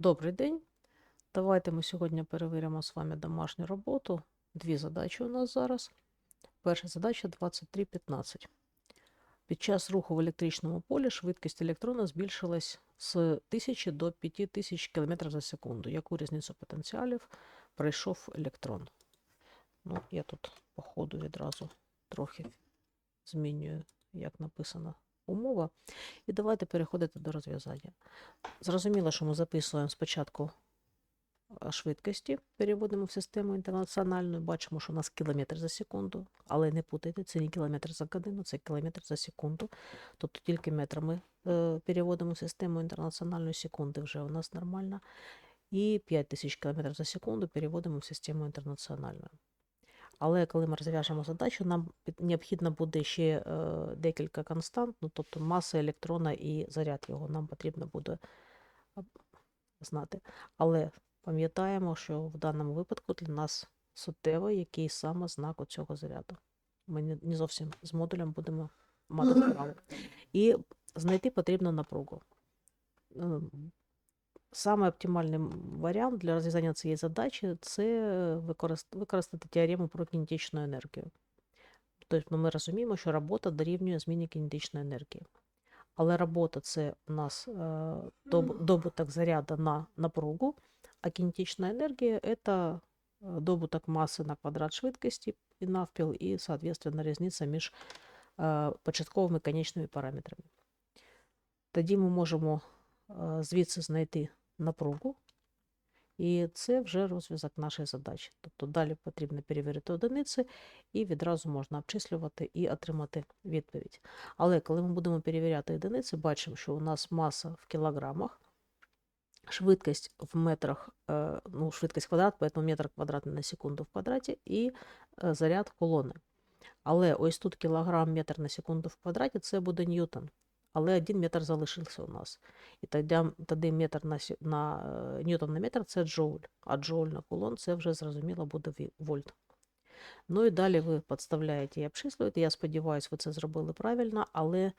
Добрий день. Давайте ми сьогодні перевіримо з вами домашню роботу. Дві задачі у нас зараз. Перша задача 23.15. Під час руху в електричному полі швидкість електрона збільшилась з 1000 до 5000 км за секунду. Яку різницю потенціалів пройшов електрон? Ну, я тут по ходу відразу трохи змінюю, як написана умова. І давайте переходити до розв'язання. Зрозуміло, що ми записуємо спочатку швидкості, переводимо в систему інтернаціональну, бачимо, що у нас кілометр за секунду, але не путайте, це не кілометр за годину, це кілометр за секунду. Тобто тільки метрами е, переводимо в систему інтернаціональну секунди вже у нас нормально. І 5000 км за секунду переводимо в систему інтернаціональну. Але коли ми розв'яжемо задачу, нам необхідно буде ще е, декілька констант, ну, тобто маса електрона і заряд його нам потрібно буде знати. Але пам'ятаємо, що в даному випадку для нас суттєво, який саме знак цього заряду. Ми не, не зовсім з модулем будемо мати справу. І знайти потрібно напругу. Саме оптимальний варіант для розв'язання цієї задачі це використати теорему про кінетичну енергію. Тобто ми розуміємо, що робота дорівнює зміні кінетичної енергії. Але робота це у нас е, добуток заряду на напругу, а кінетична енергія це добуток маси на квадрат швидкості і навпіл, і, соответственно, різниця між е, початковими і конечними параметрами. Тоді ми можемо е, звідси знайти напругу, і це вже розв'язок нашої задачі. Тобто далі потрібно перевірити одиниці, і відразу можна обчислювати і отримати відповідь. Але коли ми будемо перевіряти одиниці, бачимо, що у нас маса в кілограмах, швидкість в метрах, е, ну, швидкість квадрат, поэтому метр квадратний на секунду в квадраті, і е, заряд колони. Але ось тут кілограм метр на секунду в квадраті це буде ньютон. Але один метр залишився у нас. І тоді, тоді метр на, на е, ньютон на метр це джоуль, а джоуль на кулон це вже зрозуміло буде вольт. Ну і далі ви підставляєте і обчислюєте. Я сподіваюся, ви це зробили правильно, але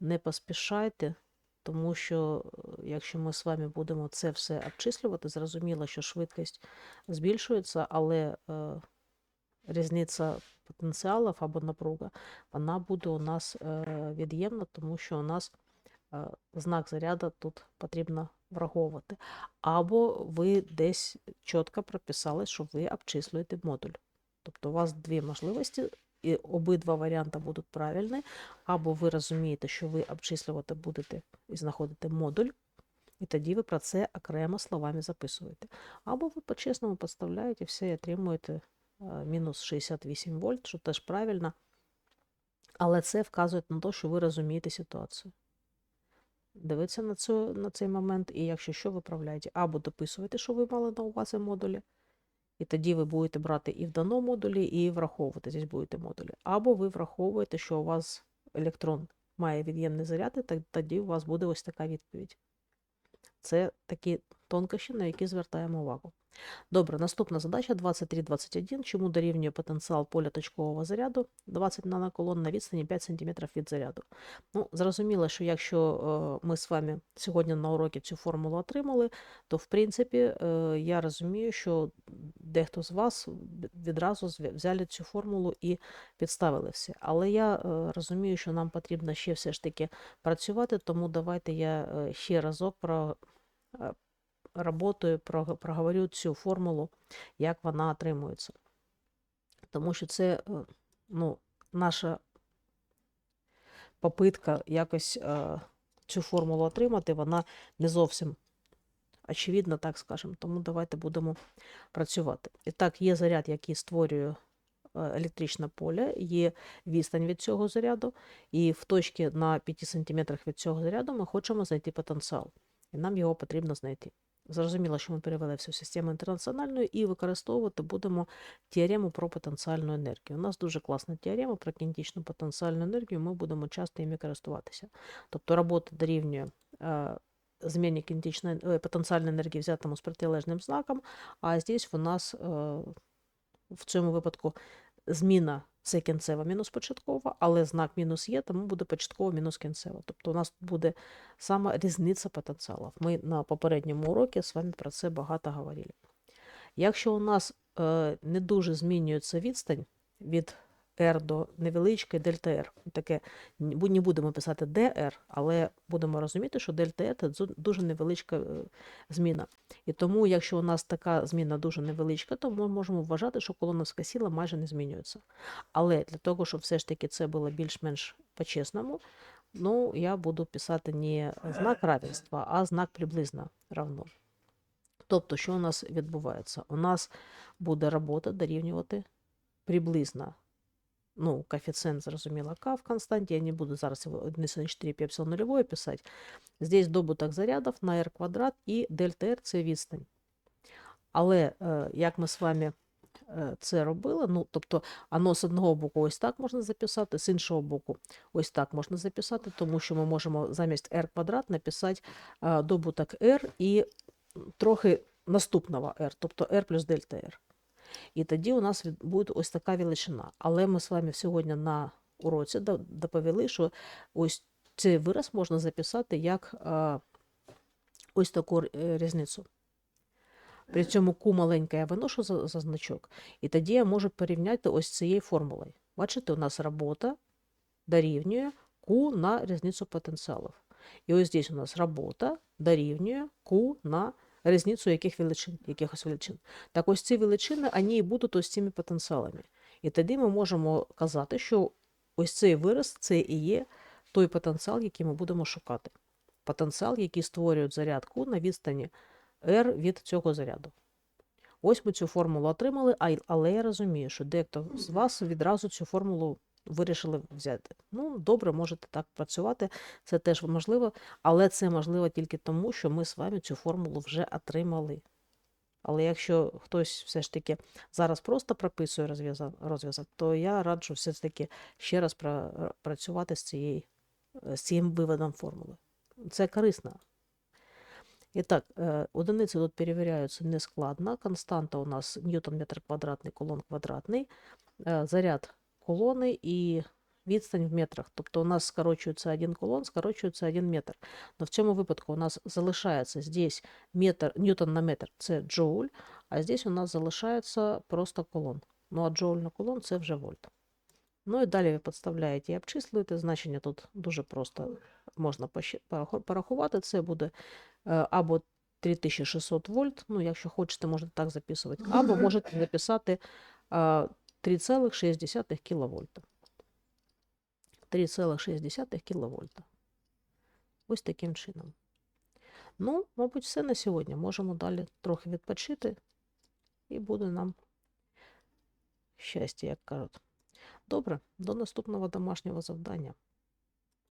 не поспішайте, тому що е, якщо ми з вами будемо це все обчислювати, зрозуміло, що швидкість збільшується, але е, різниця потенціалів або напруга, вона буде у нас е, від'ємна, тому що у нас е, знак заряду тут потрібно враховувати. Або ви десь чітко прописали, що ви обчислюєте модуль. Тобто у вас дві можливості, і обидва варіанти будуть правильні, або ви розумієте, що ви обчислювати будете і знаходите модуль, і тоді ви про це окремо словами записуєте. Або ви по-чесному підставляєте все і отримуєте мінус 68 вольт, що теж правильно. Але це вказує на те, що ви розумієте ситуацію. Дивіться на, цю, на цей момент, і якщо що, виправляєте. Або дописуєте, що ви мали на увазі модулі, і тоді ви будете брати і в даному модулі, і враховувати здесь будете модулі. Або ви враховуєте, що у вас електрон має від'ємний заряд, і тоді у вас буде ось така відповідь. Це такі тонкощі, на які звертаємо увагу. Добре, наступна задача 2321. Чому дорівнює потенціал поля точкового заряду 20 наноколон на відстані 5 см від заряду? Ну, зрозуміло, що якщо е, ми з вами сьогодні на уроці цю формулу отримали, то в принципі е, я розумію, що дехто з вас відразу взяли цю формулу і підставили все. Але я е, розумію, що нам потрібно ще все ж таки працювати, тому давайте я ще разок про роботою прог- проговорю цю формулу, як вона отримується. Тому що це е, ну, наша попитка якось е, цю формулу отримати, вона не зовсім очевидна, так скажемо. Тому давайте будемо працювати. І так, є заряд, який створює е, електричне поле, є відстань від цього заряду, і в точці на 5 см від цього заряду ми хочемо знайти потенціал. І нам його потрібно знайти. Зрозуміло, що ми перевели всю систему інтернаціональну і використовувати будемо теорему про потенціальну енергію. У нас дуже класна теорема про кінетичну потенціальну енергію, ми будемо часто іми користуватися. Тобто робота дорівнює е, зміні кінетичної е, потенціальної енергії взятому з протилежним знаком, а здесь у нас е, в цьому випадку зміна це кінцева мінус початкова, але знак мінус є, тому буде початкова мінус кінцева. Тобто у нас буде саме різниця потенціалів. Ми на попередньому уроці з вами про це багато говорили. Якщо у нас е, не дуже змінюється відстань від R до невеличкої дельта R, таке не будемо писати DR, але будемо розуміти, що дельта R це дуже невеличка е, зміна. І тому, якщо у нас така зміна дуже невеличка, то ми можемо вважати, що колоновська сила майже не змінюється. Але для того, щоб все ж таки це було більш-менш по-чесному, ну, я буду писати не знак равенства, а знак приблизно равно. Тобто, що у нас відбувається? У нас буде робота дорівнювати приблизно, ну, коефіцієнт, зрозуміло, К в константі, я не буду зараз його 1,4 пі нульової писати. Здесь добуток зарядів на r квадрат і дельта r – це відстань. Але е, як ми з вами е, це робили, ну, тобто, воно з одного боку ось так можна записати, з іншого боку ось так можна записати, тому що ми можемо замість r квадрат написати е, добуток r і трохи наступного r, тобто r плюс дельта r. І тоді у нас буде ось така величина. Але ми з вами сьогодні на уроці доповіли, що ось цей вираз можна записати як е, ось таку е, різницю. При цьому Q маленька я виношу за, за значок, і тоді я можу порівняти ось цією формулою. Бачите, у нас робота дорівнює Q на різницю потенціалів. І ось здесь у нас робота дорівнює Q на різницю яких величин, якихось величин. Так ось ці величини, вони і будуть ось цими потенціалами. І тоді ми можемо казати, що ось цей вираз це і є той потенціал, який ми будемо шукати. Потенціал, який створює заряд Q на відстані R від цього заряду. Ось ми цю формулу отримали, але я розумію, що дехто з вас відразу цю формулу вирішили взяти. Ну, добре, можете так працювати, це теж можливо, але це можливо тільки тому, що ми з вами цю формулу вже отримали. Але якщо хтось все ж таки зараз просто прописує розв'язок, то я раджу все ж таки ще раз працювати з, цією, з цим виводом формули. Це корисно. І так, е, одиниці тут перевіряються нескладно. Константа у нас ньютон метр квадратний, колон квадратний, е, заряд колони і відстань в метрах. Тобто у нас скорочується один колон, скорочується один метр. Но в цьому випадку у нас залишається здесь метр, ньютон на метр це джоуль, а здесь у нас залишається просто колон. Ну а джоуль на колон це вже вольт. Ну і далі ви підставляєте і обчислюєте. Значення тут дуже просто можна порахувати. Це буде е, або 3600 вольт, ну, якщо хочете, можете так записувати, або можете записати е, 3,6 кВт. 3,6 кВт. Ось таким чином. Ну, мабуть, все на сьогодні. Можемо далі трохи відпочити, і буде нам щастя, як кажуть. Добре, до наступного домашнього завдання.